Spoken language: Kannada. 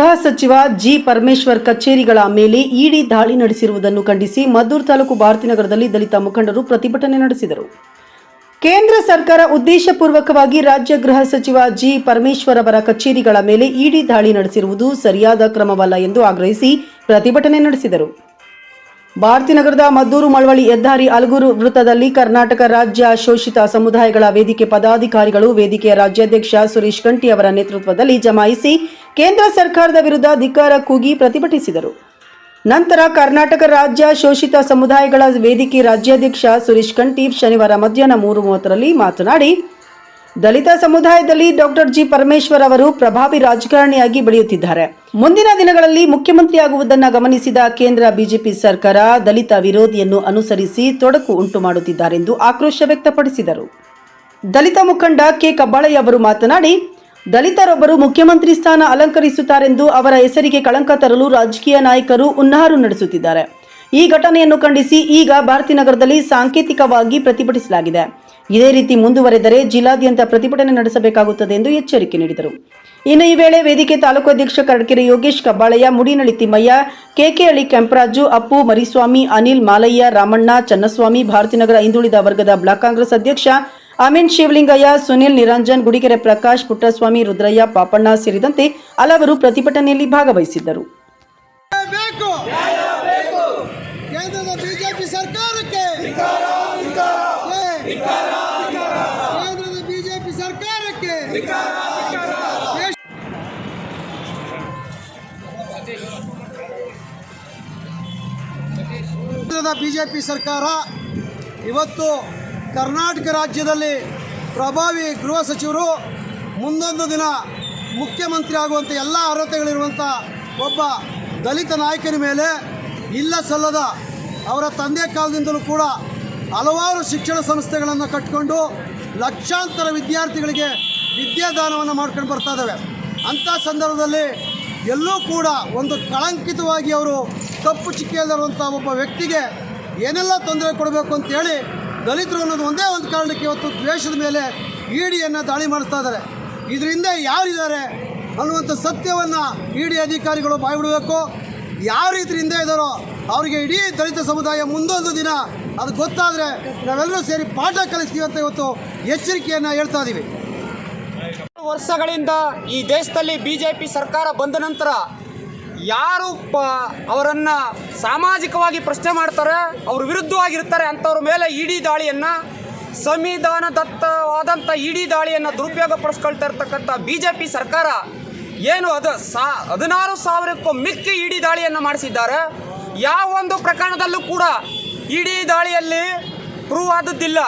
ಗೃಹ ಸಚಿವ ಜಿ ಪರಮೇಶ್ವರ್ ಕಚೇರಿಗಳ ಮೇಲೆ ಇಡಿ ದಾಳಿ ನಡೆಸಿರುವುದನ್ನು ಖಂಡಿಸಿ ಮದ್ದೂರು ತಾಲೂಕು ಭಾರತೀನಗರದಲ್ಲಿ ದಲಿತ ಮುಖಂಡರು ಪ್ರತಿಭಟನೆ ನಡೆಸಿದರು. ಕೇಂದ್ರ ಸರ್ಕಾರ ಉದ್ದೇಶಪೂರ್ವಕವಾಗಿ ರಾಜ್ಯ ಗೃಹ ಸಚಿವ ಜಿ ಪರಮೇಶ್ವರ್ ಅವರ ಕಚೇರಿಗಳ ಮೇಲೆ ಇಡಿ ದಾಳಿ ನಡೆಸಿರುವುದು ಸರಿಯಾದ ಕ್ರಮವಲ್ಲ ಎಂದು ಆಗ್ರಹಿಸಿ ಪ್ರತಿಭಟನೆ ನಡೆಸಿದರು. ಭಾರತಿನಗರದ ಮದ್ದೂರು ಮಳವಳ್ಳಿ ಹೆದ್ದಾರಿ ಅಲಗೂರು ವೃತ್ತದಲ್ಲಿ ಕರ್ನಾಟಕ ರಾಜ್ಯ ಶೋಷಿತ ಸಮುದಾಯಗಳ ವೇದಿಕೆ ಪದಾಧಿಕಾರಿಗಳು ವೇದಿಕೆಯ ರಾಜ್ಯಾಧ್ಯಕ್ಷ ಸುರೇಶ್ ಕಂಠಿ ಅವರ ನೇತೃತ್ವದಲ್ಲಿ ಜಮಾಯಿಸಿ ಕೇಂದ್ರ ಸರ್ಕಾರದ ವಿರುದ್ಧ ಧಿಕ್ಕಾರ ಕೂಗಿ ಪ್ರತಿಭಟಿಸಿದರು. ನಂತರ ಕರ್ನಾಟಕ ರಾಜ್ಯ ಶೋಷಿತ ಸಮುದಾಯಗಳ ವೇದಿಕೆ ರಾಜ್ಯಾಧ್ಯಕ್ಷ ಸುರೇಶ್ ಕಂಠಿ ಶನಿವಾರ ಮಧ್ಯಾಹ್ನ ಮೂರು ಮೂವತ್ತರಲ್ಲಿ ಮಾತನಾಡಿ, ದಲಿತ ಸಮುದಾಯದಲ್ಲಿ ಡಾಕ್ಟರ್ ಜಿ ಪರಮೇಶ್ವರ್ ಅವರು ಪ್ರಭಾವಿ ರಾಜಕಾರಣಿಯಾಗಿ ಬೆಳೆಯುತ್ತಿದ್ದಾರೆ. ಮುಂದಿನ ದಿನಗಳಲ್ಲಿ ಮುಖ್ಯಮಂತ್ರಿಯಾಗುವುದನ್ನು ಗಮನಿಸಿದ ಕೇಂದ್ರ ಬಿಜೆಪಿ ಸರ್ಕಾರ ದಲಿತ ವಿರೋಧಿಯನ್ನು ಅನುಸರಿಸಿ ತೊಡಕು ಉಂಟು ಮಾಡುತ್ತಿದ್ದಾರೆಂದು ಆಕ್ರೋಶ ವ್ಯಕ್ತಪಡಿಸಿದರು. ದಲಿತ ಮುಖಂಡ ಕೆ ಕಬ್ಬಾಳಯ್ಯ ಅವರು ಮಾತನಾಡಿ ದಲಿತರೊಬ್ಬರು ಮುಖ್ಯಮಂತ್ರಿ ಸ್ಥಾನ ಅಲಂಕರಿಸುತ್ತಾರೆಂದು ಅವರ ಹೆಸರಿಗೆ ಕಳಂಕ ತರಲು ರಾಜಕೀಯ ನಾಯಕರು ಉನ್ನಾರು ನಡೆಸುತ್ತಿದ್ದಾರೆ. ಈ ಘಟನೆಯನ್ನು ಖಂಡಿಸಿ ಈಗ ಭಾರತೀನಗರದಲ್ಲಿ ಸಾಂಕೇತಿಕವಾಗಿ ಪ್ರತಿಭಟಿಸಲಾಗಿದೆ. ಇದೇ ರೀತಿ ಮುಂದುವರೆದರೆ ಜಿಲ್ಲಾದ್ಯಂತ ಪ್ರತಿಭಟನೆ ನಡೆಸಬೇಕಾಗುತ್ತದೆ ಎಂದು ಎಚ್ಚರಿಕೆ ನೀಡಿದರು. ಇನ್ನು ಈ ವೇಳೆ ವೇದಿಕೆ ತಾಲೂಕು ಅಧ್ಯಕ್ಷ ಕರಡ್ಕೆರೆ ಯೋಗೇಶ್ ಕಬ್ಬಾಳಯ್ಯ ಮುಡಿನಳಿ ತಿಮ್ಮಯ್ಯ ಅಳಿ ಕೆಂಪರಾಜು, ಅಪ್ಪು, ಮರಿಸ್ವಾಮಿ, ಅನಿಲ್ ಮಾಲಯ್ಯ, ರಾಮಣ್ಣ, ಚನ್ನಸ್ವಾಮಿ ಭಾರತೀನಗರ ಹಿಂದುಳಿದ ವರ್ಗದ ಬ್ಲಾಕ್ ಕಾಂಗ್ರೆಸ್ ಅಧ್ಯಕ್ಷ ಅಮೀನ್ ಶಿವಲಿಂಗಯ್ಯ, ಸುನಿಲ್ ನಿರಂಜನ್, ಗುಡಿಗೆರೆ ಪ್ರಕಾಶ್, ಪುಟ್ಟಸ್ವಾಮಿ, ರುದ್ರಯ್ಯ, ಪಾಪಣ್ಣ ಸೇರಿದಂತೆ ಹಲವರು ಪ್ರತಿಭಟನೆಯಲ್ಲಿ ಭಾಗವಹಿಸಿದ್ದರು. ಬಿಜೆಪಿ ಸರ್ಕಾರ ಇವತ್ತು ಕರ್ನಾಟಕ ರಾಜ್ಯದಲ್ಲಿ ಪ್ರಭಾವಿ ಗೃಹ ಸಚಿವರು ಮುಂದೊಂದು ದಿನ ಮುಖ್ಯಮಂತ್ರಿ ಆಗುವಂಥ ಎಲ್ಲ ಅರ್ಹತೆಗಳಿರುವಂಥ ಒಬ್ಬ ದಲಿತ ನಾಯಕನ ಮೇಲೆ ಇಲ್ಲ ಸಲ್ಲದ ಅವರ ತಂದೆ ಕಾಲದಿಂದಲೂ ಕೂಡ ಹಲವಾರು ಶಿಕ್ಷಣ ಸಂಸ್ಥೆಗಳನ್ನು ಕಟ್ಟಿಕೊಂಡು ಲಕ್ಷಾಂತರ ವಿದ್ಯಾರ್ಥಿಗಳಿಗೆ ವಿದ್ಯಾದಾನವನ್ನು ಮಾಡ್ಕೊಂಡು ಬರ್ತಾ ಇದ್ದಾವೆ. ಅಂಥ ಸಂದರ್ಭದಲ್ಲಿ ಎಲ್ಲೂ ಕೂಡ ಒಂದು ಕಳಂಕಿತವಾಗಿ ಅವರು ತಪ್ಪು ಚಿಕ್ಕಿಯಲ್ಲಿರುವಂಥ ಒಬ್ಬ ವ್ಯಕ್ತಿಗೆ ಏನೆಲ್ಲ ತೊಂದರೆ ಕೊಡಬೇಕು ಅಂತೇಳಿ ದಲಿತರು ಅನ್ನೋದು ಒಂದೇ ಒಂದು ಕಾರಣಕ್ಕೆ ಇವತ್ತು ದ್ವೇಷದ ಮೇಲೆ ಇಡಿಯನ್ನು ದಾಳಿ ಮಾಡಿಸ್ತಾ ಇದ್ದಾರೆ. ಇದರಿಂದ ಯಾರಿದ್ದಾರೆ ಅನ್ನುವಂಥ ಸತ್ಯವನ್ನು ಇ ಡಿ ಅಧಿಕಾರಿಗಳು ಬಾಯ್ಬಿಡಬೇಕು. ಯಾವ ರೀತಿಯಿಂದ ಇದ್ದಾರೋ ಅವರಿಗೆ ಇಡೀ ದಲಿತ ಸಮುದಾಯ ಮುಂದೊಂದು ದಿನ ಅದು ಗೊತ್ತಾದರೆ ನಾವೆಲ್ಲರೂ ಸೇರಿ ಪಾಠ ಕಲಿಸ್ತೀವಿ ಅಂತ ಇವತ್ತು ಎಚ್ಚರಿಕೆಯನ್ನು ಹೇಳ್ತಾ ಇದ್ದೀವಿ ವರ್ಷಗಳಿಂದ ಈ ದೇಶದಲ್ಲಿ ಬಿ ಜೆ ಪಿ ಸರ್ಕಾರ ಬಂದ ನಂತರ ಯಾರು ಅವರನ್ನು ಸಾಮಾಜಿಕವಾಗಿ ಪ್ರಶ್ನೆ ಮಾಡ್ತಾರೆ, ಅವ್ರ ವಿರುದ್ಧವಾಗಿರ್ತಾರೆ ಅಂಥವ್ರ ಮೇಲೆ ಇಡಿ ದಾಳಿಯನ್ನು ಸಂವಿಧಾನದತ್ತವಾದಂಥ ಇಡೀ ದಾಳಿಯನ್ನು ದುರುಪಯೋಗಪಡಿಸ್ಕೊಳ್ತಾ ಇರ್ತಕ್ಕಂಥ ಬಿ ಜೆ ಪಿ ಸರ್ಕಾರ ಏನು ಅದು ಸಾ ಹದಿನಾರು ಸಾವಿರಕ್ಕೂ ಮಿಕ್ಕಿ ಇಡಿ ದಾಳಿಯನ್ನು ಮಾಡಿಸಿದ್ದಾರೆ. ಯಾವ ಒಂದು ಪ್ರಕರಣದಲ್ಲೂ ಕೂಡ ಇಡಿ ದಾಳಿಯಲ್ಲಿ ಪ್ರೂವ್ ಆದದ್ದಿಲ್ಲ.